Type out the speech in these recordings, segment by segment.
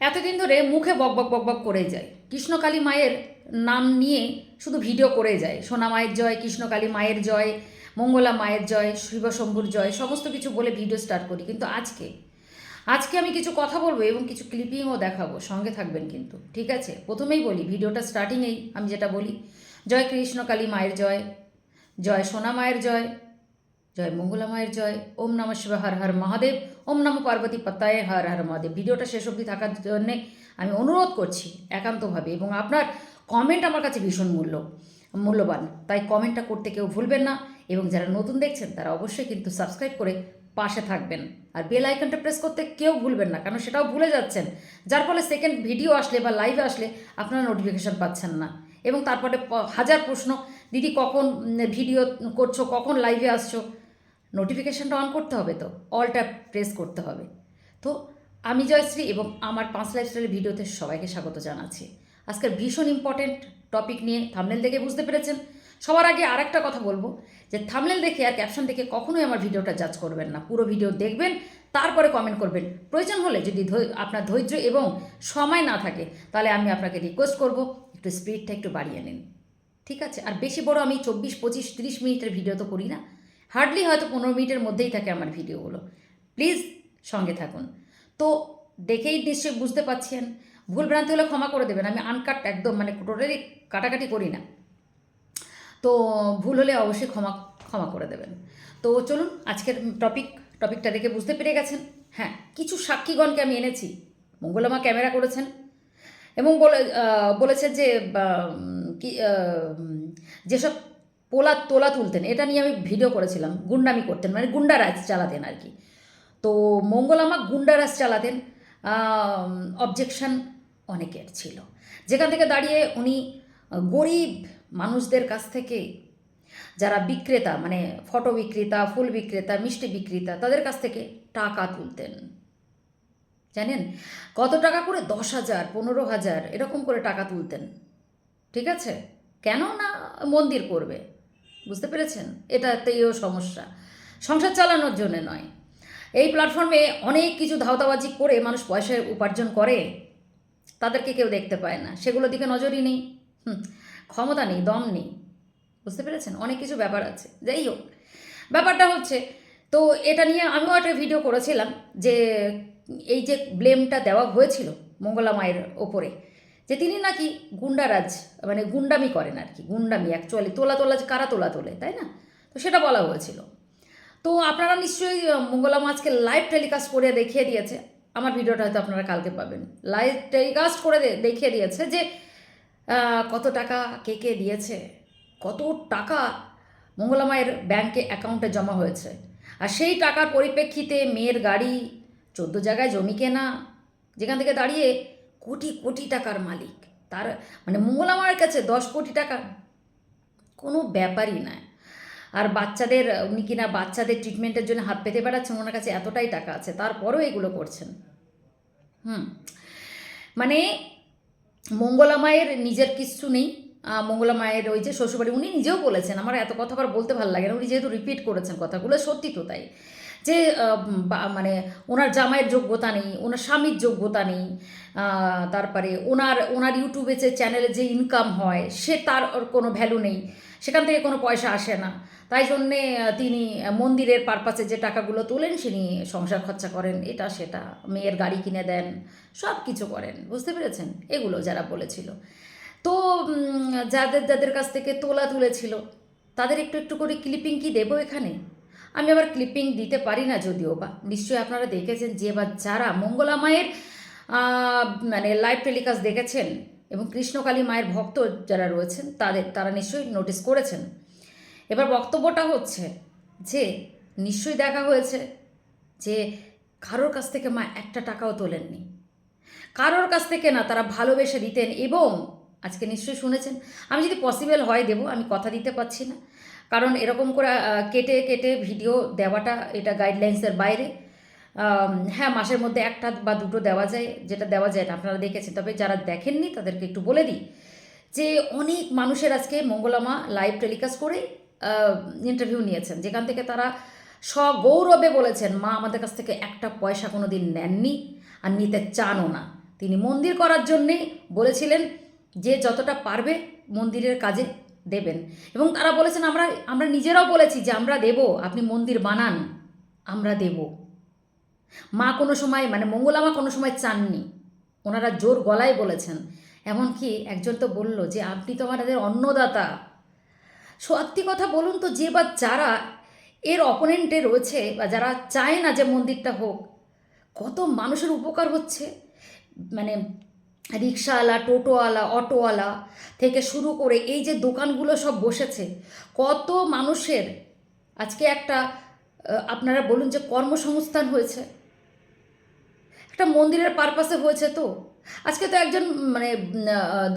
এতদিন ধরে মুখে বক বক বক বক করে যায়। কৃষ্ণকালী মায়ের নাম নিয়ে শুধু ভিডিও করে যায়। সোনা মায়ের জয়, কৃষ্ণকালী মায়ের জয়, মঙ্গলা মায়ের জয়, শিবশম্ভুর জয়, সমস্ত কিছু বলে ভিডিও স্টার্ট করি। কিন্তু আজকে আজকে আমি কিছু কথা বলব এবং কিছু ক্লিপিংও দেখাবো। সঙ্গে থাকবেন কিন্তু, ঠিক আছে? প্রথমেই বলি, ভিডিওটা স্টার্টিংয়েই আমি যেটা বলি, জয় কৃষ্ণকালী মায়ের জয় জয় সোনা মায়ের জয় জয় মঙ্গলা মায়ের জয়। ওম নম শিব হর হর মহাদেব। ওম নম পার্বতী পত্তায় হর হর মহাদেব। ভিডিওটা শেষ অবধি থাকার জন্যে আমি অনুরোধ করছি একান্তভাবে এবং আপনার কমেন্ট আমার কাছে ভীষণ মূল্য, মূল্যবান। তাই কমেন্টটা করতে কেউ ভুলবেন না এবং যারা নতুন দেখছেন তারা অবশ্যই কিন্তু সাবস্ক্রাইব করে পাশে থাকবেন। আর বেল আইকনটা প্রেস করতে কেউ ভুলবেন না, কারণ সেটাও ভুলে যাচ্ছেন। যার ফলে সেকেন্ড ভিডিও আসলে বা লাইভে আসলে আপনারা নোটিফিকেশান পাচ্ছেন না। এবং তারপরে হাজার প্রশ্ন, দিদি কখন ভিডিও করছ? কখন লাইভে আসছো? নোটিফিকেশানটা অন করতে হবে তো অলটা প্রেস করতে হবে। তো আমি জয়শ্রী এবং আমার পাঁচ লাইফস্টাইলের ভিডিওতে সবাইকে স্বাগত জানাচ্ছি। আজকের ভীষণ ইম্পর্টেন্ট টপিক নিয়ে থামনেল দেখে বুঝতে পেরেছেন? সবার আগে আর একটা কথা বলব, যে থামনেল দেখে আর ক্যাপশন দেখে কখনোই আমার ভিডিওটা জাজ করবেন না। পুরো ভিডিও দেখবেন, তারপরে কমেন্ট করবেন। প্রয়োজন হলে যদি আপনার ধৈর্য এবং সময় না থাকে, তাহলে আমি আপনাকে রিকোয়েস্ট করব, একটু স্পিডটা একটু বাড়িয়ে নিন। ঠিক আছে? আর বেশি বড় আমি চব্বিশ, পঁচিশ, তিরিশ মিনিটের ভিডিও তো করি না। হার্ডলি হয়তো পনেরো মিনিটের মধ্যেই থাকে আমার ভিডিওগুলো। প্লিজ সঙ্গে থাকুন। তো দেখেই নিশ্চয়ই বুঝতে পারছেন। ভুল ভ্রান্তি হলে ক্ষমা করে দেবেন। আমি আনকাট একদম মানে টোটালি কাটাকাটি করি না। তো ভুল হলে অবশ্যই ক্ষমা ক্ষমা করে দেবেন। তো চলুন, আজকের টপিক টপিকটা দেখে বুঝতে পেরে গেছেন। হ্যাঁ কিছু সাক্ষীগণকে আমি এনেছি। মঙ্গলামা ক্যামেরা করেছেন। এবং বলে বলেছেন যে কি যেসব পোলা তোলা তুলতেন। এটা নিয়ে আমি ভিডিও করেছিলাম, গুন্ডামি করতেন মানে গুন্ডা গুন্ডারাজ চালাতেন আর কি। তো মঙ্গলামা গুন্ডারাজ চালাতেন অবজেকশন অনেকের ছিল। যেখান থেকে দাঁড়িয়ে উনি গরিব মানুষদের কাছ থেকে যারা বিক্রেতা মানে ফটো বিক্রেতা, ফুল বিক্রেতা, মিষ্টি বিক্রেতা, তাদের কাছ থেকে টাকা তুলতেন। জানেন? কত টাকা করে? দশ হাজার, পনেরো হাজার, এরকম করে টাকা তুলতেন। ঠিক আছে? কেন না মন্দির করবে। বুঝতে পেরেছেন? এটাতেও সমস্যা। সংসার চালানোর জন্য নয়। এই প্ল্যাটফর্মে অনেক কিছু ধাওতাবাজি করে মানুষ পয়সা উপার্জন করে, তাদেরকে কেউ দেখতে পায় না। সেগুলো দিকে নজরই নেই। ক্ষমতা নেই, দম নেই। বুঝতে পেরেছেন? অনেক কিছু ব্যাপার আছে। যাই হোক, ব্যাপারটা হচ্ছে, তো এটা নিয়ে আমিও একটা ভিডিও করেছিলাম যে, এই যে ব্লেমটা দেওয়া হয়েছিল মঙ্গলা মায়ের ওপরে যে তিনি নাকি গুন্ডারাজ মানে গুন্ডামি করেন আর কি গুন্ডামি অ্যাকচুয়ালি তোলা তোলা কারা তোলা তোলে তাই না? তো সেটা বলা হয়েছিল। তো আপনারা নিশ্চয়ই আহ, মঙ্গলা মাছকে লাইভ টেলিকাস্ট করে দেখিয়ে দিয়েছে। আমার ভিডিওটা হয়তো আপনারা কালকে পাবেন। লাইভ টেলিকাস্ট করে দেখিয়ে দিয়েছে যে কত টাকা কে কে দিয়েছে কত টাকা মঙ্গলা মায়ের ব্যাংকে অ্যাকাউন্টে জমা হয়েছে। আর সেই টাকার পরিপ্রেক্ষিতে মেয়ের গাড়ি চোদ্দ জায়গায় জমি কেনা যেখান থেকে দাঁড়িয়ে কোটি কোটি টাকার মালিক। তার মানে মঙ্গলা মায়ের কাছে দশ কোটি টাকা। কোনো ব্যাপারই নয় আর বাচ্চাদের, উনি কিনা বাচ্চাদের ট্রিটমেন্টের জন্য হাত পেতে বেড়াচ্ছেন ওনার কাছে এতটাই টাকা আছে, তারপরেও এগুলো করছেন। হুম। মানে মঙ্গলা মায়ের নিজের কিচ্ছু নেই। মঙ্গলা মায়ের ওই যে শ্বশুরবাড়ি, উনি নিজেও বলেছেন, আমার এত কথা আবার বলতে ভালো লাগে না, উনি যেহেতু রিপিট করেছেন কথাগুলো, সত্যি তো তাই। যে মানে ওনার জামাইয়ের যোগ্যতা নেই, ওনার স্বামীর যোগ্যতা নেই তারপরে ওনার ওনার ইউটিউবে যে চ্যানেলে যে ইনকাম হয়, সে তার কোনো ভ্যালু নেই, সেখান থেকে কোনো পয়সা আসে না। তাই জন্যে তিনি মন্দিরের পারপাসে যে টাকাগুলো তোলেন তিনি সংসার খরচা করেন, এটা, সেটা, মেয়ের গাড়ি কিনে দেন, সব কিছু করেন, বুঝতে পেরেছেন? এগুলো যারা বলেছিল। তো যাদের যাদের কাছ থেকে তোলা তুলেছিল, তাদের একটু একটু করে ক্লিপিং কি দেবো এখানে? আমি আবার ক্লিপিং দিতে পারি না যদিও বা। নিশ্চয়ই আপনারা দেখেছেন যে বা যারা মঙ্গলা মায়ের মানে লাইভ টেলিকাস্ট দেখেছেন এবং কৃষ্ণকালী মায়ের ভক্ত যারা রয়েছেন, তাদের, তারা নিশ্চয়ই নোটিস করেছেন। এবার বক্তব্যটা হচ্ছে যে, নিশ্চয়ই দেখা হয়েছে যে কারোর কাছ থেকে মা একটা টাকাও তোলেননি। কারোর কাছ থেকে না, তারা ভালোবেসে দিতেন এবং, আজকে নিশ্চয়ই শুনেছেন, আমি যদি পসিবল হয় দেবো, আমি কথা দিতে পারছি না। কারণ এরকম করে কেটে কেটে ভিডিও দেওয়াটা এটা গাইডলাইন্সের বাইরে। হ্যাঁ মাসের মধ্যে একটা বা দুটো দেওয়া যায়, যেটা দেওয়া যায় না, আপনারা দেখেছেন। তবে যারা দেখেননি, তাদেরকে একটু বলে দিই যে, অনেক মানুষের আজকে মঙ্গলামা লাইভ টেলিকাস্ট করে ইন্টারভিউ নিয়েছেন। যেখান থেকে তারা সগৌরবে বলেছেন, মা, আমাদের কাছ থেকে একটা পয়সা কোনো দিন নেননি আর নিতে চানও না। তিনি মন্দির করার জন্যে বলেছিলেন যে, যতটা পারবে মন্দিরের কাজে দেবেন। এবং তারা বলেছেন, আমরা আমরা নিজেরাও বলেছি যে আমরা দেব, আপনি মন্দির বানান, আমরা দেব। মা কোনো সময় মানে মঙ্গলামা কোনো সময় চাননি। ওনারা জোর গলায় বলেছেন। এমনকি একজন তো বলল যে, আপনি তো আমাদের অন্নদাতা। সত্যি কথা বলুন তো, যে বা যারা এর অপোনেন্টে রয়েছে বা যারা চায় না যে মন্দিরটা হোক, কত মানুষের উপকার হচ্ছে। মানে রিক্সাওয়ালা টোটোওয়ালা, অটোওয়ালা থেকে শুরু করে এই যে দোকানগুলো সব বসেছে, কত মানুষের আজকে একটা আপনারা বলুন যে কর্মসংস্থান হয়েছে। একটা মন্দিরের পারপাসে হয়েছে তো। আজকে তো একজন মানে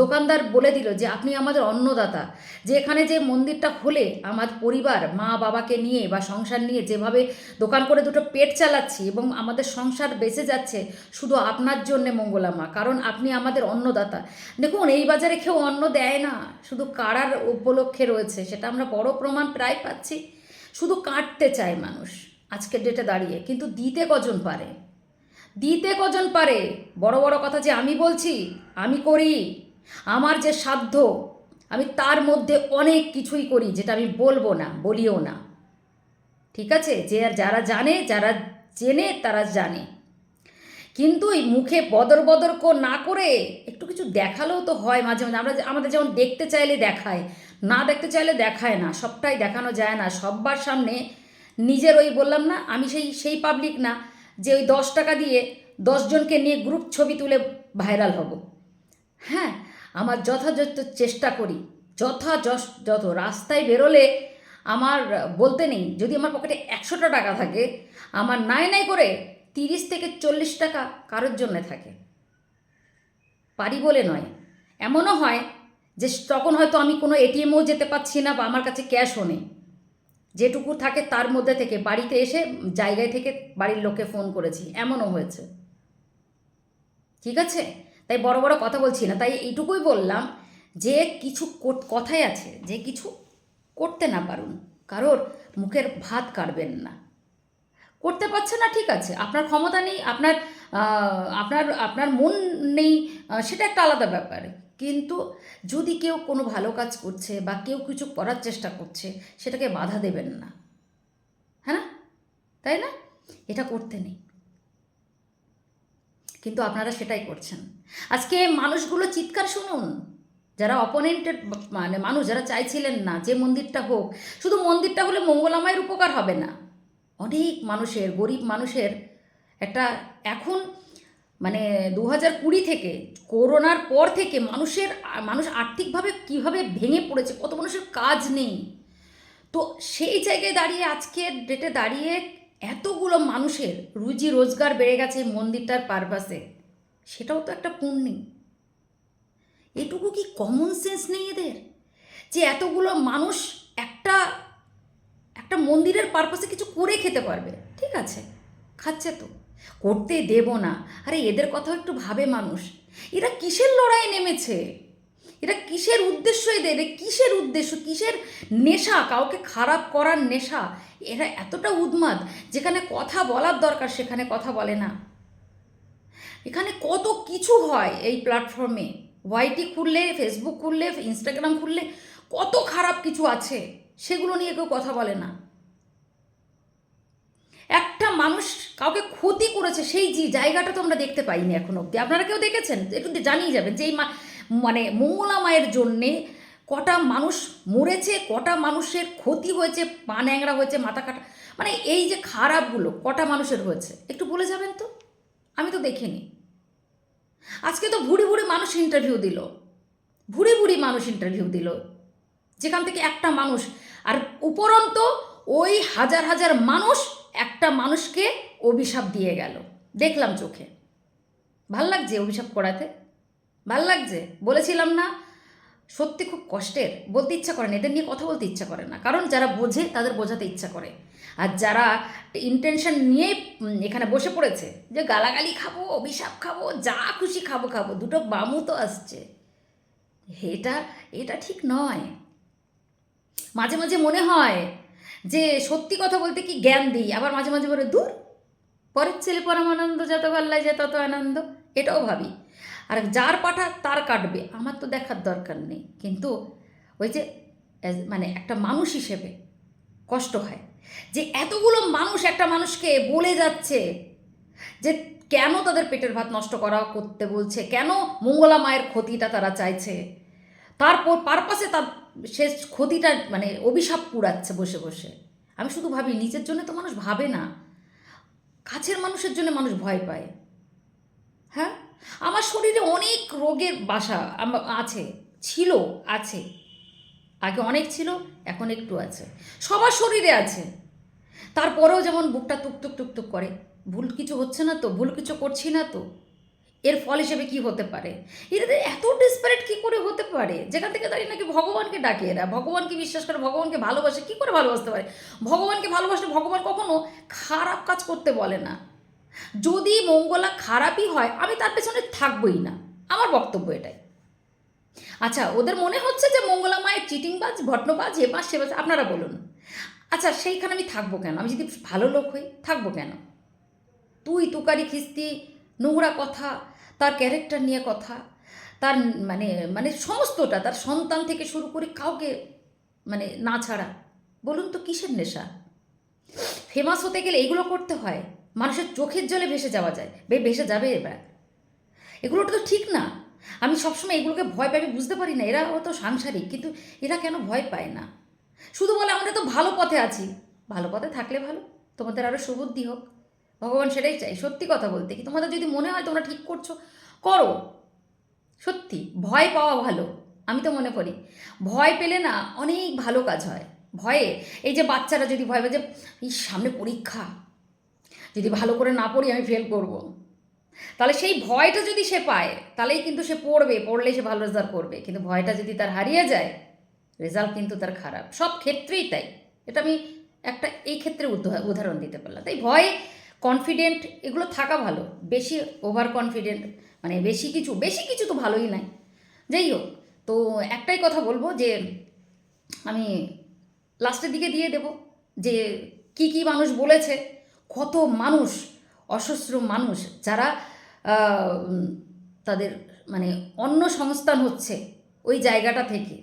দোকানদার বলে দিল যে, আপনি আমাদের অন্নদাতা। যে এখানে যে মন্দিরটা হলে আমার পরিবার, মা বাবাকে নিয়ে বা সংসার নিয়ে যেভাবে দোকান করে দুটো পেট চালাচ্ছি এবং আমাদের সংসার বেঁচে যাচ্ছে, শুধু আপনার জন্যে মঙ্গলামা কারণ আপনি আমাদের অন্নদাতা। দেখুন, এই বাজারে কেউ অন্ন দেয় না। শুধু কারার উপলক্ষে রয়েছে, সেটা আমরা বড় প্রমাণ প্রায় পাচ্ছি। শুধু কাটতে চায় মানুষ আজকের ডেটে দাঁড়িয়ে, কিন্তু দিতে কজন পারে? দিতে কজন পারে? বড় বড় কথা যে আমি বলছি, আমি করি। আমার যে সাধ্য, আমি তার মধ্যে অনেক কিছুই করি, যেটা আমি বলব না, বলিও না। ঠিক আছে? যে আর যারা জানে, যারা জেনে তারা জানে। কিন্তু এই মুখে বদর বদর না করে একটু কিছু দেখালেও তো হয় মাঝে মাঝে আমরা আমাদের যেমন দেখতে চাইলে দেখায়, না দেখতে চাইলে দেখায় না, সবটাই দেখানো যায় না। সব্বার সামনে নিজের ওই বললাম না, আমি সেই সেই পাবলিক না। যে ওই দশ টাকা দিয়ে দশজনকে নিয়ে গ্রুপ ছবি তুলে ভাইরাল হব। হ্যাঁ আমার যথাযথ চেষ্টা করি। যথাযথ রাস্তায় বেরোলে আমার, বলতে নেই, যদি আমার পকেটে একশোটা টাকা থাকে, আমার নাই নাই করে তিরিশ থেকে চল্লিশ টাকা কারোর জন্য থাকে। পারি বলে নয়। এমনও হয় যে তখন হয়তো আমি কোনো এটিএমও যেতে পারছি না বা আমার কাছে ক্যাশও নেই। যেটুকু থাকে তার মধ্যে থেকে বাড়িতে এসে জায়গায় থেকে বাড়ির লোককে ফোন করেছি। এমনও হয়েছে। ঠিক আছে? তাই বড় বড় কথা বলছি না। তাই এইটুকুই বললাম যে কিছু কথাই আছে যে কিছু করতে না পারুন। কারোর মুখের ভাত কাটবেন না। করতে পারছে না, ঠিক আছে। আপনার ক্ষমতা নেই, আপনার আপনার আপনার মন নেই সেটা একটা আলাদা ব্যাপার। কিন্তু যদি কেউ কোনো ভালো কাজ করছে বা কেউ কিছু করার চেষ্টা করছে, সেটাকে বাধা দেবেন না। হ্যাঁ না? তাই না? এটা করতে নেই। কিন্তু আপনারা সেটাই করছেন। আজকে মানুষগুলো চিৎকার শুনুন। যারা অপোনেন্টেড মানে মানুষ, যারা চাইছিলেন না যে মন্দিরটা হোক, শুধু মন্দিরটা হলে মঙ্গলামায়ের উপকার হবে না। অনেক মানুষের, গরিব মানুষের একটা এখন মানে দু হাজার কুড়ি থেকে করোনার পর থেকে মানুষের, মানুষ আর্থিকভাবে কীভাবে ভেঙে পড়েছে, কত মানুষের কাজ নেই। তো সেই জায়গায় দাঁড়িয়ে, আজকের ডেটে দাঁড়িয়ে এতগুলো মানুষের রুজি রোজগার বেড়ে গেছে মন্দিরটার পারপাসে, সেটাও তো একটা পুণ্যি। এটুকু কি কমন সেন্স নেই এদের? যে এতগুলো মানুষ একটা একটা মন্দিরের পারপাসে কিছু করে খেতে পারবে, ঠিক আছে, খাচ্ছে তো। করতে দেব না। আরে, এদের কথা একটু ভাবে মানুষ। এরা কিসের লড়াই নেমেছে? এরা কিসের উদ্দেশ্য এদের? কিসের উদ্দেশ্য? কিসের নেশা? কাউকে খারাপ করার নেশা? এরা এতটা উন্মাদ যেখানে কথা বলার দরকার, সেখানে কথা বলে না। এখানে কত কিছু হয় এই প্ল্যাটফর্মে ওয়াইটি খুললে ফেসবুক খুললে ইনস্টাগ্রাম খুললে কত খারাপ কিছু আছে, সেগুলো নিয়ে কেউ কথা বলে না। একটা মানুষ কাউকে ক্ষতি করেছে, সেই যে জায়গাটা তো আমরা দেখতে পাইনি এখন অবধি। আপনারা কেউ দেখেছেন? একটু জানিয়ে যাবেন যে মা- মানে মঙ্গলা মায়ের জন্যে কটা মানুষ মরেছে, কটা মানুষের ক্ষতি হয়েছে, পা ন্যাংরা হয়েছে, মাথা কাটা মানে এই যে খারাপগুলো কটা মানুষের হয়েছে, একটু বলে যাবেন তো? আমি তো দেখিনি। আজকে তো ভুড়ি ভুড়ি মানুষ ইন্টারভিউ দিল। ভুড়ি ভুড়ি মানুষ ইন্টারভিউ দিল। যেখান থেকে একটা মানুষ আর উপরন্ত ওই হাজার হাজার মানুষ একটা মানুষকে অভিশাপ দিয়ে গেল। দেখলাম চোখে। ভালো লাগছে অভিশাপ করাতে? ভালো লাগছে? বলেছিলাম না। সত্যি খুব কষ্টের। বলতে ইচ্ছা করে না, এদের নিয়ে কথা বলতে ইচ্ছা করে না। কারণ যারা বোঝে, তাদের বোঝাতে ইচ্ছা করে। আর যারা ইন্টেনশন নিয়ে এখানে বসে পড়েছে, যে গালাগালি খাব, অভিশাপ খাব, যা খুশি খাব খাব, দুটো বামু তো আসছে। এটা এটা ঠিক নয়। মাঝে মাঝে মনে হয় যে সত্যি কথা বলতে কি জ্ঞান দিই? আবার মাঝে মাঝে বলে, দূর, পরের ছেলে পরমানন্দ, যত গল্লায় যায় তত আনন্দ। এটাও ভাবি। আর যার পাঠা তার কাটবে, আমার তো দেখার দরকার নেই। কিন্তু ওই যে মানে একটা মানুষ হিসেবে কষ্ট হয়। যে এতগুলো মানুষ একটা মানুষকে বলে যাচ্ছে যে কেন তাদের পেটের ভাত নষ্ট করা, করতে বলছে, কেন মঙ্গলা মায়ের ক্ষতিটা তারা চাইছে। তারপর পারপাসে তার সে ক্ষতিটা মানে অভিশাপ পুড়াচ্ছে বসে বসে। আমি শুধু ভাবি, নিজের জন্য তো মানুষ ভাবে না। কাছের মানুষের জন্য মানুষ ভয় পায়। হ্যাঁ? আমার শরীরে অনেক রোগের বাসা আছে, ছিল, আছে। আগে অনেক ছিল, এখন একটু আছে। সবার শরীরে আছে। তারপরেও যেমন বুকটা টুকটুক টুকটুক করে, ভুল কিছু হচ্ছে না তো, ভুল কিছু করছি না তো। এর ফল হিসেবে কি হতে পারে? এরা এত ডিসপারেট কি করে হতে পারে? যেখান থেকে দাঁড়িয়ে নাকি ভগবানকে ডাকে এরা ভগবানকে বিশ্বাস করে? ভগবানকে ভালোবাসে? কি করে ভালোবাসতে পারে? ভগবানকে ভালোবাসলে ভগবান কখনো খারাপ কাজ করতে বলে না। যদি মঙ্গলা খারাপই হয়, আমি তার পেছনে থাকবই না। আমার বক্তব্য এটাই। আচ্ছা ওদের মনে হচ্ছে যে মঙ্গলা মায়ের চিটিংবাজ, ভট্টবাজ এ বাজ সে বাজ আপনারা বলুন। আচ্ছা সেইখানে আমি থাকব কেন? আমি যদি ভালো লোক হই, থাকব কেন? তুই, তুকারি, খিস্তি, নোংরা কথা তার ক্যারেক্টার নিয়ে কথা, তার মানে মানে সমস্তটা, তার সন্তান থেকে শুরু করে কাউকে মানে না ছাড়া, বলুন তো কিসের নেশা? ফেমাস হতে গেলে এগুলো করতে হয়, মানুষের চোখের জলে ভেসে যাওয়া যায়, বে, ভেসে যাবে এবার। এগুলোটা তো ঠিক না। আমি সবসময় এগুলোকে ভয় পাই বুঝতে পারি না, এরা তো সাংসারিক, কিন্তু এরা কেন ভয় পায় না? শুধু বলে আমরা তো ভালো পথে আছি। ভালো পথে থাকলে ভালো, তোমাদের আরও সুবুদ্ধি হোক। ভগবান সেটাই চাই সত্যি কথা বলতে। কি তোমাদের যদি মনে হয় তোমরা ঠিক করছ, করো। সত্যি, ভয় পাওয়া ভালো, আমি তো মনে করি। ভয় পেলে না অনেক ভালো কাজ হয়। ভয়ে, এই যে বাচ্চারা যদি ভয় পায় যে এই সামনে পরীক্ষা। যদি ভালো করে না পড়ি, আমি ফেল করব। তাহলে সেই ভয়টা যদি সে পায়, তাহলেই কিন্তু সে পড়বে, পড়লেই সে ভালো রেজাল্ট করবে। কিন্তু ভয়টা যদি তার হারিয়ে যায় রেজাল্ট কিন্তু তার খারাপ। সব ক্ষেত্রেই তাই। এটা আমি একটা, এই ক্ষেত্রে উদাহ- উদাহরণ দিতে পারলাম। তাই ভয় কনফিডেন্ট এগুলো থাকা ভালো। বেশি ওভার কনফিডেন্ট মানে বেশি কিছু বেশি কিছু তো ভালোই নাই। যাই হোক, তো একটাই কথা বলব যে, আমি লাস্টের দিকে দিয়ে দেব যে, কি কি মানুষ বলেছে, কত মানুষ অসস্র মানুষ, যারা তাদের মানে অন্য সংস্থান হচ্ছে ওই জায়গাটা থেকে।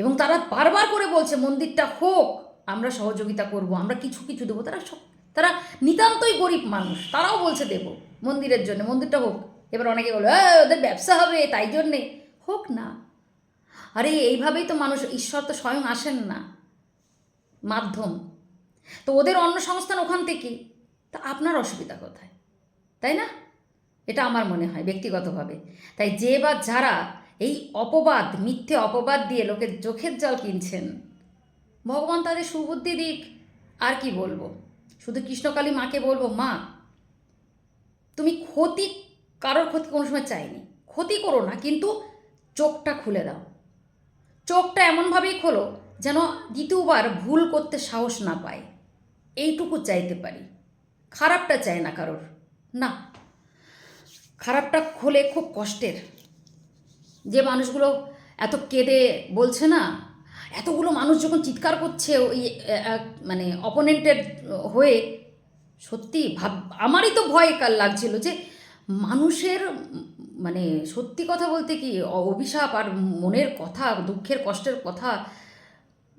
এবং তারা বারবার করে বলছে, মন্দিরটা হোক, আমরা সহযোগিতা করব, আমরা কিছু কিছু দেবো। তারা সব তারা নিতান্তই গরিব মানুষ। তারাও বলছে দেব মন্দিরের জন্য মন্দিরটা হোক। এবার অনেকে বলে "এ, ওদের ব্যবসা হবে তাই জন্যে। হোক না। আরে এইভাবেই তো মানুষ ঈশ্বর তো স্বয়ং আসেন না। মাধ্যম। তো ওদের অন্য সংস্থান ওখান থেকে। তা আপনার অসুবিধা কোথায়? তাই না? এটা আমার মনে হয় ব্যক্তিগতভাবে। তাই যে বা যারা এই অপবাদ মিথ্যে অপবাদ দিয়ে লোকের চোখের জল কিনছেন ভগবান তাদের সুবুদ্ধি দিক আর কি বলব? শুধু কৃষ্ণকালী মাকে বলব, মা, তুমি ক্ষতি, কারোর ক্ষতি কোনো সময় চাইনি। ক্ষতি করো না, কিন্তু চোখটা খুলে দাও। চোখটা এমনভাবেই খোলো যেন দ্বিতীয়বার ভুল করতে সাহস না পায়। এইটুকু চাইতে পারি। খারাপটা চায় না কারোর। না, খারাপটা খোলে খুব কষ্টের। যে মানুষগুলো এত কেঁদে বলছে না এতগুলো মানুষ যখন চিৎকার করছে ওই আহ, মানে অপোনেন্টের হয়ে সত্যি ভাব আমারই তো ভয় কাল লাগছিল যে মানুষের মানে সত্যি কথা বলতে কি অভিশাপ আর মনের কথা দুঃখের কষ্টের কথা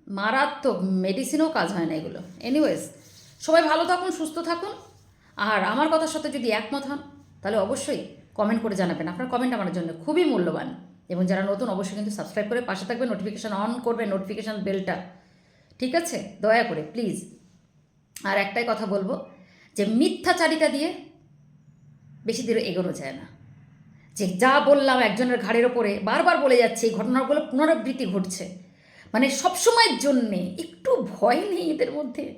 মারাত্মক মেডিসিনও কাজ হয় না এগুলো। এনিওয়েজ সবাই ভালো থাকুন সুস্থ থাকুন। আর আমার কথার সাথে যদি একমত হন তাহলে অবশ্যই কমেন্ট করে জানাবেন। আপনার কমেন্ট আমার জন্য খুবই মূল্যবান। এবং যারা নতুন, অবশ্যই কিন্তু সাবস্ক্রাইব করে পাশে থাকবেন নোটিফিকেশান অন করবেন নোটিফিকেশান বেলটা ঠিক আছে? দয়া করে প্লিজ আর একটাই কথা বলব, যে মিথ্যা মিথ্যাচারিতা দিয়ে বেশি দূরে এগোনো যায় না। যে যা বললাম একজনের ঘাড়ের ওপরে, বারবার বলে যাচ্ছে, এই ঘটনাগুলো পুনরাবৃত্তি ঘটছে। মানে সবসময়ের জন্যে একটু ভয় নেই এদের মধ্যে।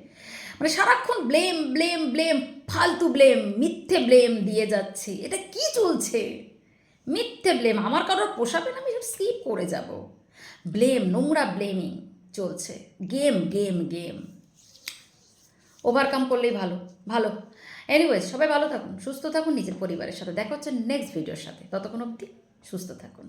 মানে সারাক্ষণ ব্লেম ব্লেম ব্লেম ফালতু ব্লেম মিথ্যে ব্লেম দিয়ে যাচ্ছে। এটা কি চলছে? মিথ্যে ব্লেম আমার কারোর পোষাবে না, আমি স্কিপ করে যাব। ব্লেম নোংরা ব্লেমিং চলছে। গেম গেম গেম ওভারকাম করলেই ভালো ভালো। এনিওয়েজ সবাই ভালো থাকুন, সুস্থ থাকুন, নিজের পরিবারের সাথে। দেখা হচ্ছে নেক্সট ভিডিওর সাথে। ততক্ষণ অবধি সুস্থ থাকুন।